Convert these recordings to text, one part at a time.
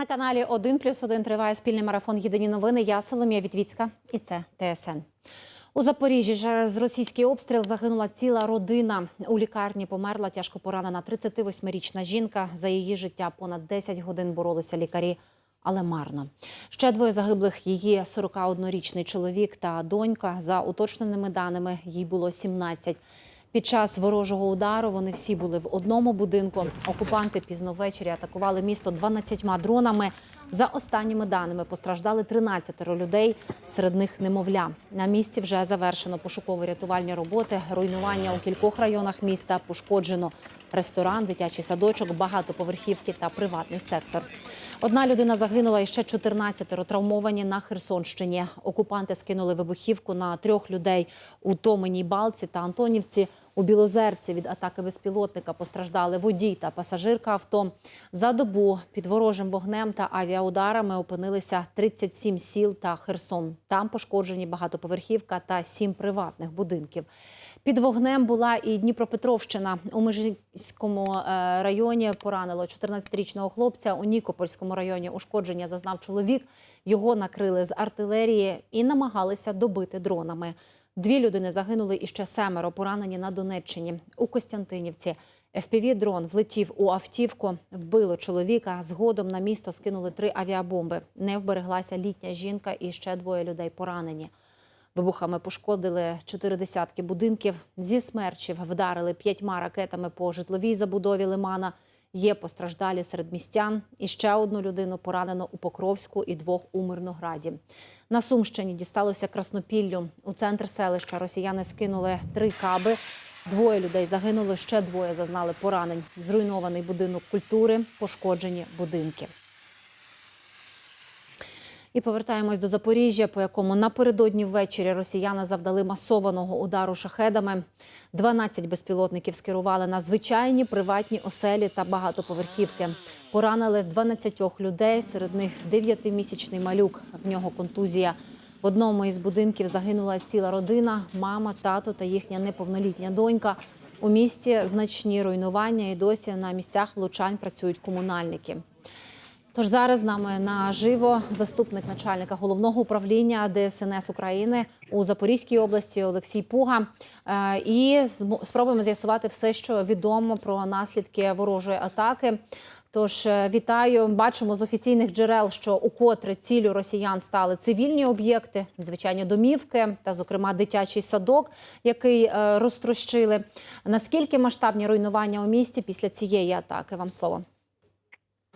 На каналі 1 плюс 1 триває спільний марафон Єдині новини. Я Соломія Вітвіцька і це ТСН. У Запоріжжі через російський обстріл загинула ціла родина. У лікарні померла тяжко поранена 38-річна жінка. За її життя понад 10 годин боролися лікарі, але марно. Ще двоє загиблих її 41-річний чоловік та донька. За уточненими даними, їй було 17. Під час ворожого удару вони всі були в одному будинку. Окупанти пізно ввечері атакували місто 12 дронами. За останніми даними постраждали 13 людей, серед них немовля. На місці вже завершено пошуково-рятувальні роботи. Руйнування у кількох районах міста пошкоджено ресторан, дитячий садочок, багатоповерхівки та приватний сектор. Одна людина загинула і ще 14 травмовані на Херсонщині. Окупанти скинули вибухівку на трьох людей у Томеній Балці та Антонівці. У Білозерці від атаки безпілотника постраждали водій та пасажирка авто. За добу під ворожим вогнем та авіаударами опинилися 37 сіл та Херсон. Там пошкоджені багатоповерхівка та сім приватних будинків. Під вогнем була і Дніпропетровщина. У Межинському е, районі поранило 14-річного хлопця. У Нікопольському районі ушкодження зазнав чоловік. Його накрили з артилерії і намагалися добити дронами. Дві людини загинули і ще семеро поранені на Донеччині. У Костянтинівці ФПВ-дрон влетів у автівку, вбило чоловіка. Згодом на місто скинули три авіабомби. Не вбереглася літня жінка і ще двоє людей поранені. Вибухами пошкодили чотири десятки будинків. Зі смерчів вдарили п'ятьма ракетами по житловій забудові Лимана. Є постраждалі серед містян. І ще одну людину поранено у Покровську і двох у Мирнограді. На Сумщині дісталося Краснопіллю. У центр селища росіяни скинули три каби. Двоє людей загинули, ще двоє зазнали поранень. Зруйнований будинок культури, пошкоджені будинки. І повертаємось до Запоріжжя, по якому напередодні ввечері росіяни завдали масованого удару шахедами. 12 безпілотників скерували на звичайні приватні оселі та багатоповерхівки. Поранили 12 людей, серед них 9-місячний малюк. В нього контузія. В одному із будинків загинула ціла родина, мама, тато та їхня неповнолітня донька. У місті значні руйнування і досі на місцях влучань працюють комунальники. Тож зараз з нами наживо заступник начальника головного управління ДСНС України у Запорізькій області Олексій Пуга. Е, І спробуємо з'ясувати все, що відомо про наслідки ворожої атаки. Тож е, вітаю. Бачимо з офіційних джерел, що укотре ціллю росіян стали цивільні об'єкти, звичайні домівки та, зокрема, дитячий садок, який е, розтрощили. Наскільки масштабні руйнування у місті після цієї атаки? Вам слово.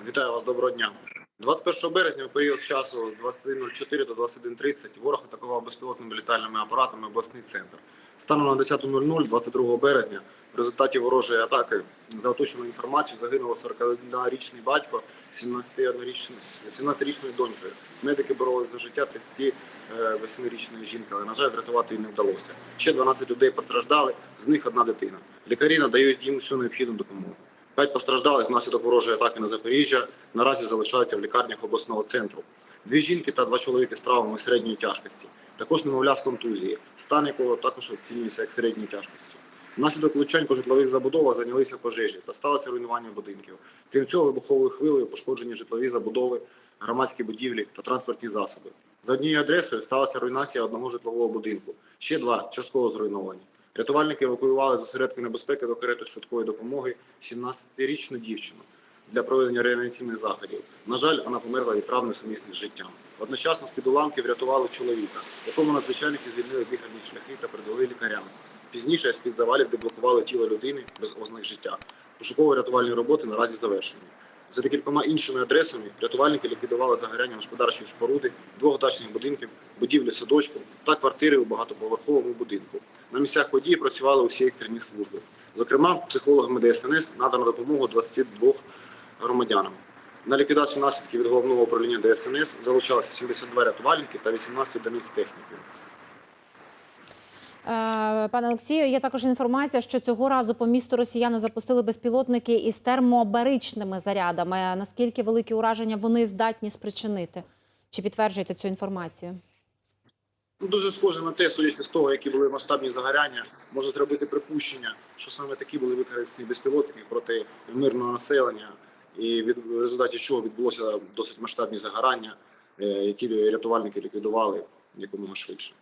Вітаю вас, доброго дня. 21 березня у період часу 21.04 до 21.30 ворог атакував безпілотними літальними апаратами обласний центр. Станом на 10.00 22 березня в результаті ворожої атаки за оточеною інформацією загинуло 41-річний батько 17-річною 17-річною донькою. Медики боролися за життя 38-річної жінки, але, на жаль, врятувати її не вдалося. Ще 12 людей постраждали, з них одна дитина. Лікарі надають їм всю необхідну допомогу. П'ять постраждалих внаслідок ворожої атаки на Запоріжжя наразі залишаються в лікарнях обласного центру. Дві жінки та два чоловіки з травмами середньої тяжкості. Також немовля з контузії, стан якого також оцінюється як середньої тяжкості. Внаслідок влучань по житлових забудовах зайнялися пожежі та сталося руйнування будинків. Крім цього, вибуховою хвилею пошкоджені житлові забудови, громадські будівлі та транспортні засоби. За однією адресою сталася руйнація одного житлового будинку. Ще два частково зруйновані. Рятувальники евакуювали з небезпеки до карети швидкої допомоги 17-річну дівчину для проведення реанімаційних заходів. На жаль, вона померла від травми сумісних з життям. Одночасно з-під уламків врятували чоловіка, якому надзвичайники звільнили дихальні шляхи та передали лікарям. Пізніше з-під завалів деблокували тіло людини без ознак життя. Пошуково-рятувальні роботи наразі завершені. За декількома іншими адресами рятувальники ліквідували загоряння господарчої споруди, двох дачних будинків, будівлі садочку та квартири у багатоповерховому будинку. На місцях події працювали усі екстрені служби. Зокрема, психологами ДСНС надано допомогу 22 громадянам. На ліквідацію наслідків від головного управління ДСНС залучалося 72 рятувальники та 18 одиниць техніки. Е, Пане Олексію, є також інформація, що цього разу по місту росіяни запустили безпілотники із термобаричними зарядами. Наскільки великі ураження вони здатні спричинити? Чи підтверджуєте цю інформацію? Ну, дуже схоже на те, судячи з того, які були масштабні загоряння, можна зробити припущення, що саме такі були використані безпілотники проти мирного населення і від в результаті чого відбулося досить масштабні загорання, е, які рятувальники ліквідували якомога швидше.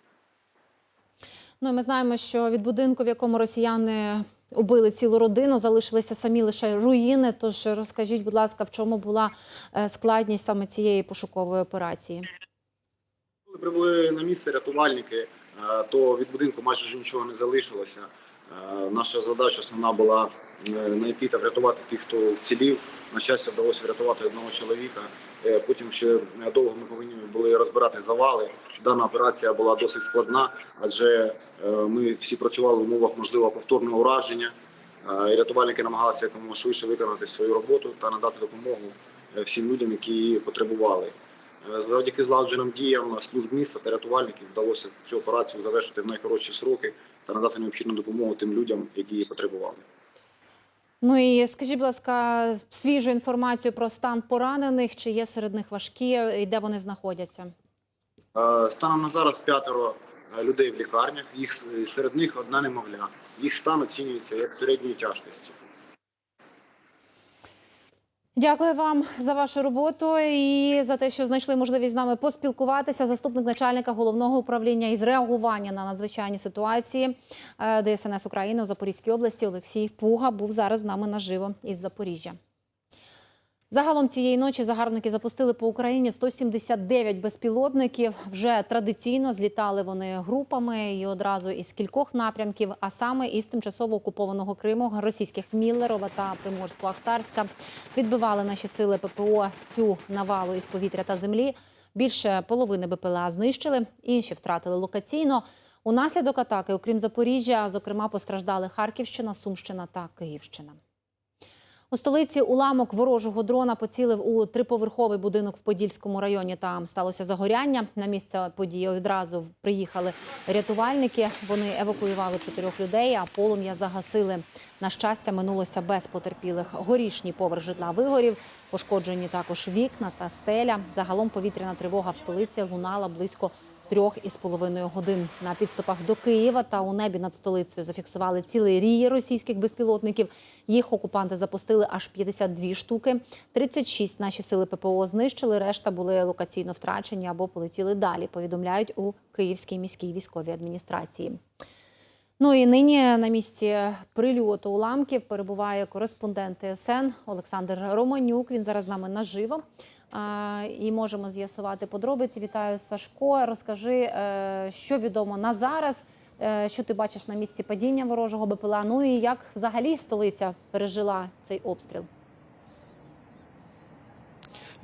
Ну ми знаємо, що від будинку, в якому росіяни убили цілу родину, залишилися самі лише руїни. Тож розкажіть, будь ласка, в чому була е, складність саме цієї пошукової операції? Коли прибули на місце рятувальники, е, то від будинку майже нічого не залишилося. Е, Наша задача основна була знайти та врятувати тих, хто вцілів. На щастя, вдалося врятувати одного чоловіка. Е, Потім ще довго ми повинні були розбирати завали. Дана операція була досить складна, адже е, ми всі працювали в умовах можливого повторного ураження. Е, І рятувальники намагалися якомога швидше виконати свою роботу та надати допомогу е, всім людям, які її потребували. Е, Завдяки злагодженим діям служб міста та рятувальників вдалося цю операцію завершити в найкоротші сроки та надати необхідну допомогу тим людям, які її потребували. Ну і скажіть, будь ласка, свіжу інформацію про стан поранених, чи є серед них важкі і де вони знаходяться? Е, Станом на зараз п'ятеро е, людей в лікарнях. Їх серед них одна немовля. Їх стан оцінюється як середньої тяжкості. Дякую вам за вашу роботу і за те, що знайшли можливість з нами поспілкуватися. Заступник начальника головного управління із реагування на надзвичайні ситуації е, ДСНС України у Запорізькій області Олексій Пуга був зараз з нами наживо із Запоріжжя. Загалом цієї ночі загарбники запустили по Україні 179 безпілотників. Вже традиційно злітали вони групами і одразу із кількох напрямків, а саме із тимчасово окупованого Криму, російських Міллерова та Приморсько-Ахтарська. Відбивали наші сили ППО цю навалу із повітря та землі. Більше половини БПЛА знищили, інші втратили локаційно. Унаслідок атаки, окрім Запоріжжя, зокрема постраждали Харківщина, Сумщина та Київщина. У столиці уламок ворожого дрона поцілив у триповерховий будинок в Подільському районі. Там сталося загоряння. На місце події одразу приїхали рятувальники. Вони евакуювали чотирьох людей, а полум'я загасили. На щастя, минулося без потерпілих. Горішній поверх житла вигорів. Пошкоджені також вікна та стеля. Загалом повітряна тривога в столиці лунала близько трьох із половиною годин на підступах до Києва та у небі над столицею зафіксували цілий рій російських безпілотників. Їх окупанти запустили аж 52 штуки. 36 наші сили ППО знищили. Решта були локаційно втрачені або полетіли далі. Повідомляють у Київській міській військовій адміністрації. Ну і нині на місці прильоту уламків перебуває кореспондент ТСН Олександр Романюк. Він зараз з нами наживо. І можемо з'ясувати подробиці. Вітаю Сашко. Розкажи, е, що відомо на зараз, е, що ти бачиш на місці падіння ворожого БПЛА. Ну і як взагалі столиця пережила цей обстріл?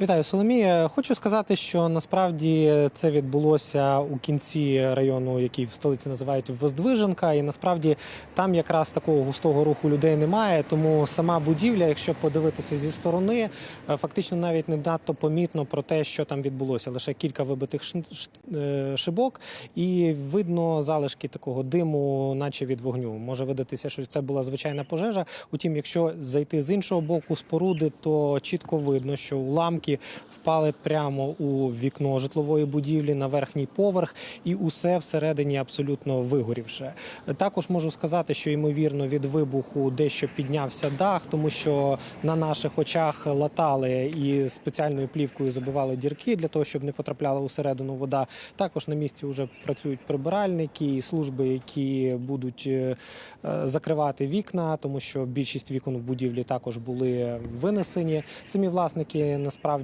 Вітаю, Соломія. Хочу сказати, що насправді це відбулося у кінці району, який в столиці називають Воздвиженка, і насправді там якраз такого густого руху людей немає. Тому сама будівля, якщо подивитися зі сторони, е, фактично навіть не надто помітно про те, що там відбулося. Лише кілька вибитих е, шибок, і видно залишки такого диму, наче від вогню. Може видатися, що це була звичайна пожежа. Утім, якщо зайти з іншого боку споруди, то чітко видно, що уламки впали прямо у вікно житлової будівлі на верхній поверх, і усе всередині абсолютно вигорівше. Також можу сказати, що ймовірно від вибуху дещо піднявся дах, тому що на наших очах латали і спеціальною плівкою забивали дірки для того, щоб не потрапляла усередину вода. Також на місці вже працюють прибиральники і служби, які будуть е, закривати вікна, тому що більшість вікон в будівлі також були винесені. Самі власники насправді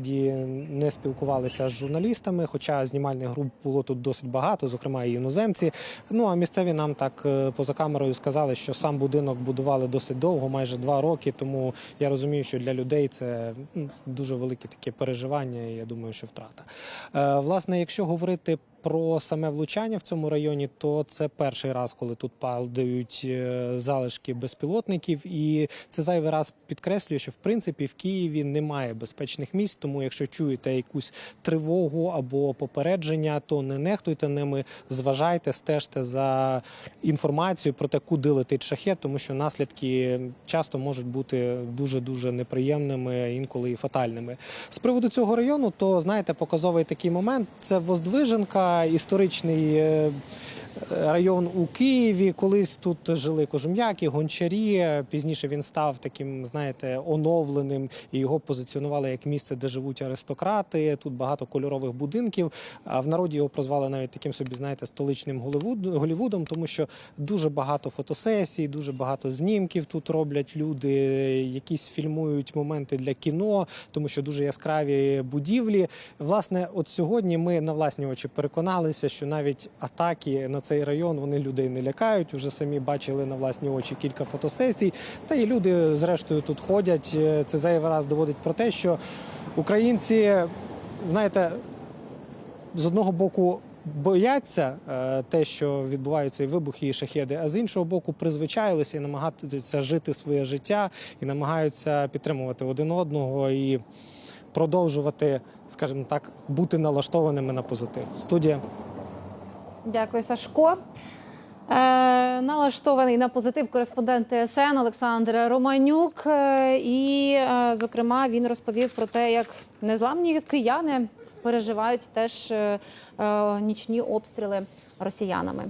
не спілкувалися з журналістами, хоча знімальних груп було тут досить багато, зокрема і іноземці. Ну а місцеві нам так е, поза камерою сказали, що сам будинок будували досить довго, майже два роки. Тому я розумію, що для людей це дуже велике таке переживання. і Я думаю, що втрата. Е, Власне, якщо говорити про саме влучання в цьому районі, то це перший раз, коли тут падають е, залишки безпілотників, і це зайвий раз підкреслює, що в принципі в Києві немає безпечних місць. Тому, якщо чуєте якусь тривогу або попередження, то не нехтуйте ними, зважайте, стежте за інформацією про те, куди летить шахет, тому що наслідки часто можуть бути дуже дуже неприємними, інколи і фатальними. З приводу цього району, то знаєте, показовий такий момент це Воздвиженка, історичний. Район у Києві. Колись тут жили кожум'яки, гончарі. Пізніше він став таким, знаєте, оновленим і його позиціонували як місце, де живуть аристократи. Тут багато кольорових будинків. А в народі його прозвали навіть таким собі, знаєте, столичним Голливуд, Голлівудом, тому що дуже багато фотосесій, дуже багато знімків тут роблять люди, якісь фільмують моменти для кіно, тому що дуже яскраві будівлі. Власне, от сьогодні ми на власні очі переконалися, що навіть атаки на цей район вони людей не лякають. Уже самі бачили на власні очі кілька фотосесій. Та і люди, зрештою, тут ходять. Е, Це зайвий раз доводить про те, що українці, знаєте, з одного боку. Бояться е, те, що відбуваються і вибухи, і шахеди, а з іншого боку, призвичаїлися і намагаються жити своє життя і намагаються підтримувати один одного і продовжувати, скажімо так, бути налаштованими на позитив. Студія. Дякую, Сашко. Е, налаштований на позитив кореспондент ТСН Олександр Романюк. Е, і, е, зокрема, він розповів про те, як незламні кияни переживають теж е, е, нічні обстріли росіянами.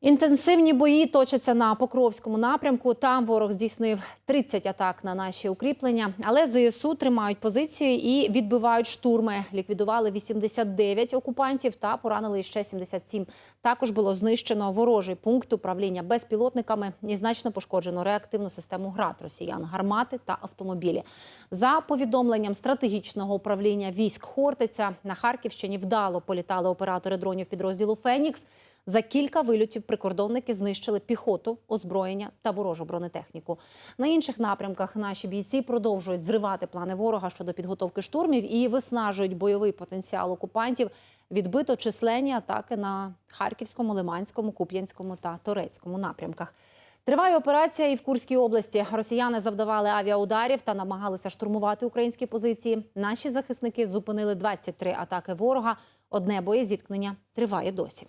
Інтенсивні бої точаться на Покровському напрямку. Там ворог здійснив 30 атак на наші укріплення, але ЗСУ тримають позиції і відбивають штурми. Ліквідували 89 окупантів та поранили ще 77. Також було знищено ворожий пункт управління безпілотниками і значно пошкоджено реактивну систему ГРАД росіян, гармати та автомобілі. За повідомленням стратегічного управління військ Хортиця на Харківщині вдало політали оператори дронів підрозділу Фенікс. За кілька вильотів прикордонники знищили піхоту, озброєння та ворожу бронетехніку. На інших напрямках наші бійці продовжують зривати плани ворога щодо підготовки штурмів і виснажують бойовий потенціал окупантів. Відбито численні атаки на Харківському, Лиманському, Куп'янському та Торецькому напрямках. Триває операція і в Курській області. Росіяни завдавали авіаударів та намагалися штурмувати українські позиції. Наші захисники зупинили 23 атаки ворога. Одне боєзіткнення триває досі.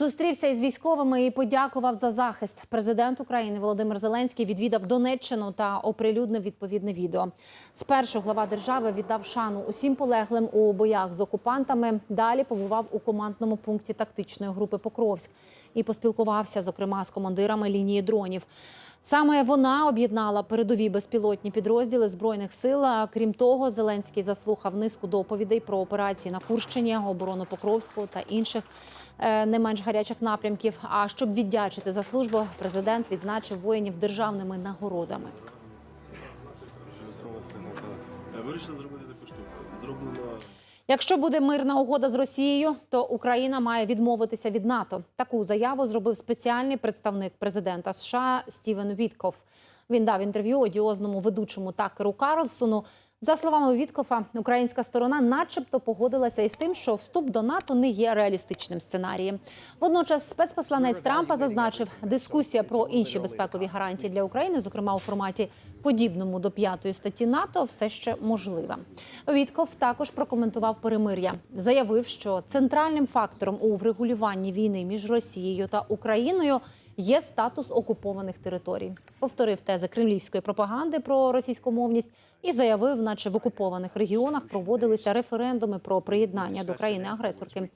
Зустрівся із військовими і подякував за захист. Президент України Володимир Зеленський відвідав Донеччину та оприлюднив відповідне відео. Спершу глава держави віддав шану усім полеглим у боях з окупантами. Далі побував у командному пункті тактичної групи Покровськ і поспілкувався, зокрема, з командирами лінії дронів. Саме вона об'єднала передові безпілотні підрозділи збройних сил. А Крім того, Зеленський заслухав низку доповідей про операції на Курщині, оборону Покровського та інших не менш гарячих напрямків. А щоб віддячити за службу, президент відзначив воїнів державними нагородами. Е, зробити таку штуку. Зроблено Якщо буде мирна угода з Росією, то Україна має відмовитися від НАТО. Таку заяву зробив спеціальний представник президента США Стівен Вітков. Він дав інтерв'ю одіозному ведучому Такеру Карлсону. За словами Віткофа, українська сторона, начебто, погодилася із тим, що вступ до НАТО не є реалістичним сценарієм. Водночас, спецпосланець Трампа зазначив, дискусія про інші безпекові гарантії для України, зокрема у форматі подібному до п'ятої статті НАТО, все ще можлива. Вітков також прокоментував перемир'я. Заявив, що центральним фактором у врегулюванні війни між Росією та Україною є статус окупованих територій. Повторив тези кремлівської пропаганди про російськомовність і заявив, наче в окупованих регіонах проводилися референдуми про приєднання до країни-агресорки.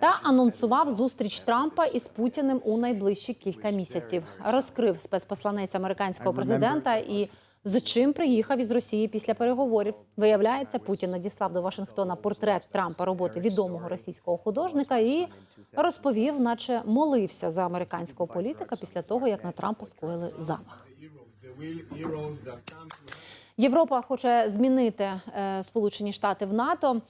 Та анонсував зустріч Трампа із Путіним у найближчі кілька місяців. Розкрив спецпосланець американського президента і з чим приїхав із Росії після переговорів. Виявляється, Путін надіслав до Вашингтона портрет Трампа роботи відомого російського художника і розповів, наче молився за американського політика після того, як на Трампа скоїли замах. Європа хоче змінити е, Сполучені Штати в НАТО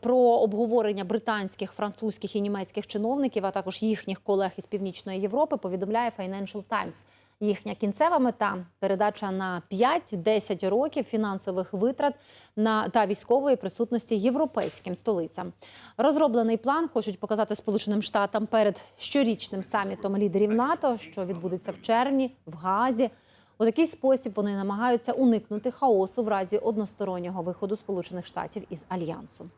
про обговорення британських, французьких і німецьких чиновників, а також їхніх колег із північної Європи. Повідомляє Financial Times. Їхня кінцева мета передача на 5-10 років фінансових витрат на та військової присутності європейським столицям. Розроблений план хочуть показати Сполученим Штатам перед щорічним самітом лідерів НАТО, що відбудеться в червні в Гаазі. У такий спосіб вони намагаються уникнути хаосу в разі одностороннього виходу Сполучених Штатів із альянсу.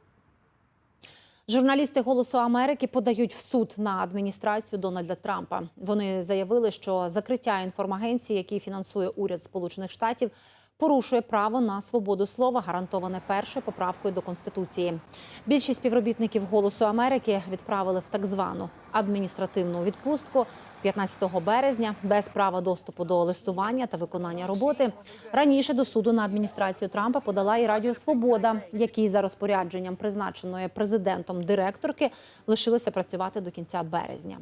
Журналісти Голосу Америки подають в суд на адміністрацію Дональда Трампа. Вони заявили, що закриття інформагенції, який фінансує уряд Сполучених Штатів, порушує право на свободу слова, гарантоване першою поправкою до конституції. Більшість співробітників Голосу Америки відправили в так звану адміністративну відпустку 15 березня без права доступу до листування та виконання роботи. Раніше до суду на адміністрацію Трампа подала і Радіо Свобода, який за розпорядженням призначеної президентом директорки лишилося працювати до кінця березня.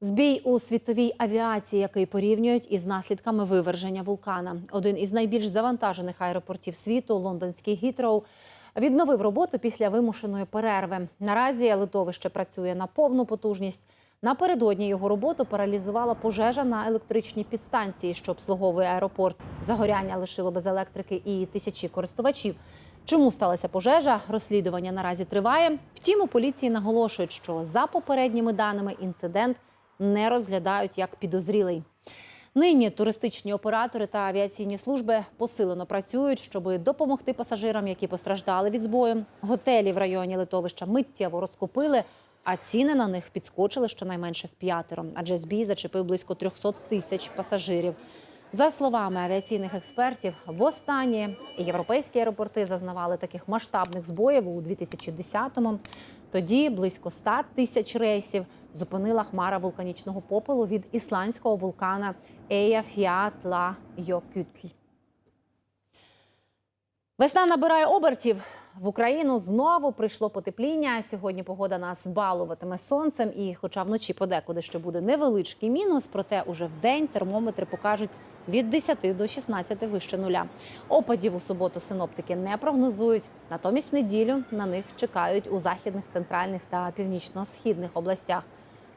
Збій у світовій авіації, який порівнюють із наслідками виверження вулкана. Один із найбільш завантажених аеропортів світу, лондонський Гітроу, відновив роботу після вимушеної перерви. Наразі литовище працює на повну потужність. Напередодні його роботу паралізувала пожежа на електричній підстанції, що обслуговує аеропорт. Загоряння лишило без електрики і тисячі користувачів. Чому сталася пожежа? Розслідування наразі триває. Втім, у поліції наголошують, що за попередніми даними інцидент не розглядають як підозрілий. Нині туристичні оператори та авіаційні служби посилено працюють, щоб допомогти пасажирам, які постраждали від збою. Готелі в районі литовища миттєво розкупили, а ціни на них підскочили щонайменше в п'ятеро, адже збій зачепив близько 300 тисяч пасажирів. За словами авіаційних експертів, востаннє європейські аеропорти зазнавали таких масштабних збоїв у 2010-му. Тоді близько 100 тисяч рейсів зупинила хмара вулканічного попелу від ісландського вулкана Еяфіатла-Йокютль. Весна набирає обертів. В Україну знову прийшло потепління. Сьогодні погода нас балуватиме сонцем, і, хоча вночі подекуди ще буде невеличкий мінус, проте уже в день термометри покажуть від 10 до 16 вище нуля. Опадів у суботу синоптики не прогнозують. Натомість в неділю на них чекають у західних, центральних та північно-східних областях.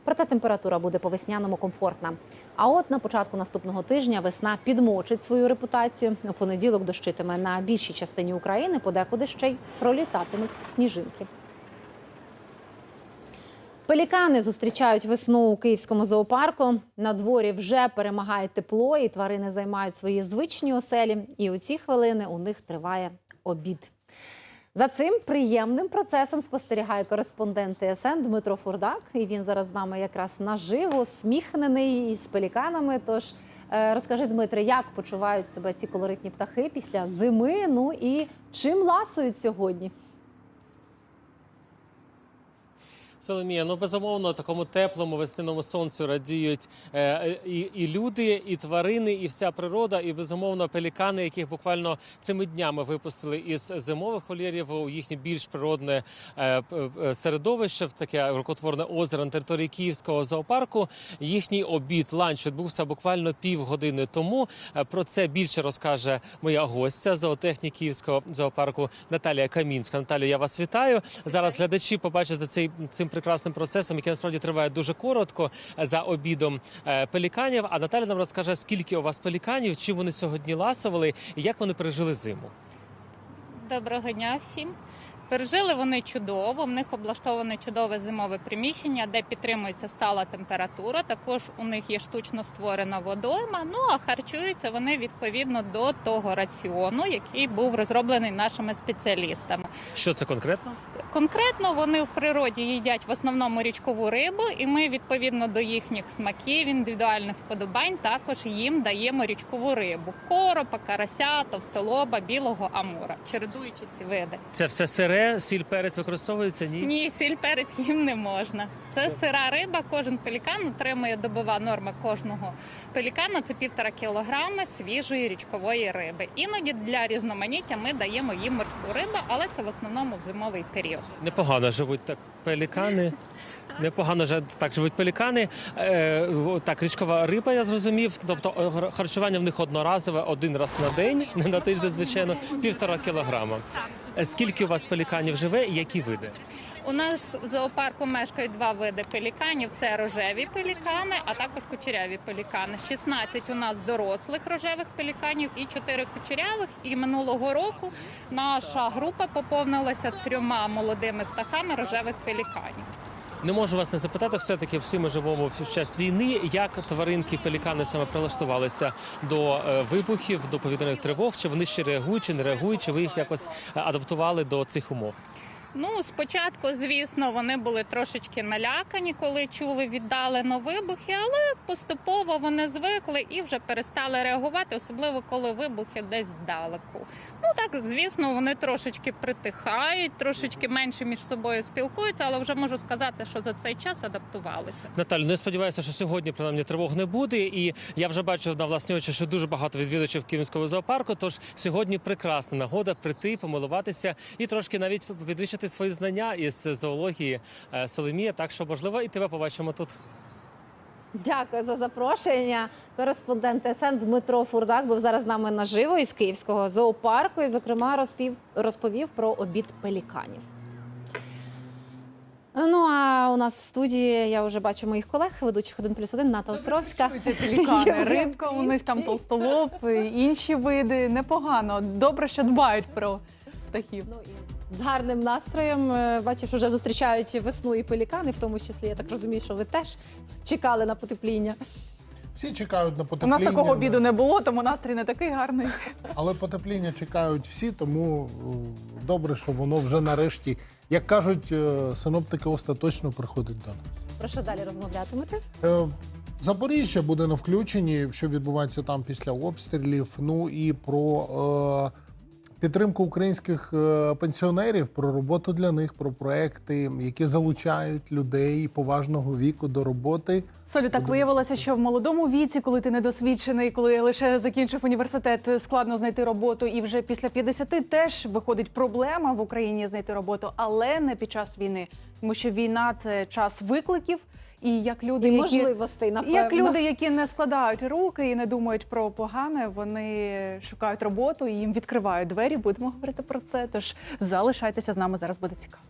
Проте температура буде по-весняному комфортна. А от на початку наступного тижня весна підмочить свою репутацію. У понеділок дощитиме на більшій частині України, подекуди ще й пролітатимуть сніжинки. Пелікани зустрічають весну у київському зоопарку. На дворі вже перемагає тепло, і тварини займають свої звичні оселі. І у ці хвилини у них триває обід. За цим приємним процесом спостерігає кореспондент ТСН Дмитро Фурдак. І він зараз з нами якраз наживо, сміхнений і з пеліканами. Тож е, розкажи, Дмитре, як почувають себе ці колоритні птахи після зими? Ну і чим ласують сьогодні? Соломія, ну безумовно, такому теплому весняному сонцю радіють е, і, і люди, і тварини, і вся природа, і безумовно пелікани, яких буквально цими днями випустили із зимових вольєрів у їхнє більш природне е, е, середовище, в таке рукотворне озеро на території Київського зоопарку. Їхній обід ланч відбувся буквально півгодини тому. Про це більше розкаже моя гостя зоотехнік Київського зоопарку Наталія Камінська. Наталія, я вас вітаю. Зараз глядачі побачать за цей цим прекрасним процесом, який насправді триває дуже коротко е, за обідом е, пеліканів. А Наталя нам розкаже, скільки у вас пеліканів, чим вони сьогодні ласували і як вони пережили зиму. Доброго дня всім. Пережили вони чудово. В них облаштоване чудове зимове приміщення, де підтримується стала температура. Також у них є штучно створена водойма. Ну а харчуються вони відповідно до того раціону, який був розроблений нашими спеціалістами. Що це конкретно? Конкретно вони в природі їдять в основному річкову рибу, і ми відповідно до їхніх смаків, індивідуальних вподобань також їм даємо річкову рибу: коропа, карася, товстолоба, білого амура, чередуючи ці види. Це все сире, сіль перець використовується? Ні. Ні, сіль перець їм не можна. Це сира риба. Кожен пелікан отримує добова норма кожного пелікана. Це півтора кілограми свіжої річкової риби. Іноді для різноманіття ми даємо їм морську рибу, але це в основному в зимовий період. Непогано живуть так пелікани. Непогано вже так живуть пелікани. Е, так, річкова риба, я зрозумів. Тобто е, харчування в них одноразове один раз на день, не на тиждень, звичайно, півтора кілограма. Е, Скільки у вас пеліканів живе і які види? У нас в зоопарку мешкають два види пеліканів: це рожеві пелікани, а також кучеряві пелікани. 16 у нас дорослих рожевих пеліканів і 4 кучерявих. І минулого року наша група поповнилася трьома молодими птахами рожевих пеліканів. Не можу вас не запитати, все-таки всі ми живемо в час війни. Як тваринки пелікани саме прилаштувалися до е, вибухів, до повітряних тривог? Чи вони ще реагують, чи не реагують, чи ви їх якось е, адаптували до цих умов? Ну, спочатку, звісно, вони були трошечки налякані, коли чули віддалено вибухи, але поступово вони звикли і вже перестали реагувати, особливо коли вибухи десь здалеку. Ну так, звісно, вони трошечки притихають, трошечки менше між собою спілкуються, але вже можу сказати, що за цей час адаптувалися. Наталю, ну я сподіваюся, що сьогодні принаймні тривог не буде. І я вже бачив на власні очі, що дуже багато відвідувачів Київського зоопарку. Тож сьогодні прекрасна нагода прийти, помилуватися і трошки навіть підвищити свої знання із зоології е, Соломія. Так що можливо і тебе побачимо тут. Дякую за запрошення. Кореспондент ТСН Дмитро Фурдак був зараз з нами наживо із Київського зоопарку і, зокрема, розпів, розповів про обід пеліканів. Ну а у нас в студії я вже бачу моїх колег, ведучих 1 плюс 1, Ната Островська. Ці пелікани, рибка, у них там толстолоб, інші види. Непогано. Добре, що дбають про птахів. З гарним настроєм. Е, Бачиш, вже зустрічають весну і пелікани, в тому числі. Я так розумію, що ви теж чекали на потепління. Всі чекають на потепління. У нас такого обіду не було, тому настрій не такий гарний. Але потепління чекають всі, тому е, добре, що воно вже нарешті, як кажуть, е, синоптики остаточно приходять до нас. Про що далі розмовлятимете? Запоріжжя буде на включенні, що відбувається там після обстрілів. Ну і про е, підтримку українських е, пенсіонерів, про роботу для них, про проекти, які залучають людей поважного віку до роботи. Солю, так виявилося, що в молодому віці, коли ти недосвідчений, коли лише закінчив університет, складно знайти роботу, і вже після 50 теж виходить проблема в Україні знайти роботу, але не під час війни, тому що війна це час викликів. І як люди, І які можливостей, напевно. Як люди, які не складають руки і не думають про погане, вони шукають роботу і їм відкривають двері. Будемо говорити про це. Тож залишайтеся з нами зараз. Буде цікаво.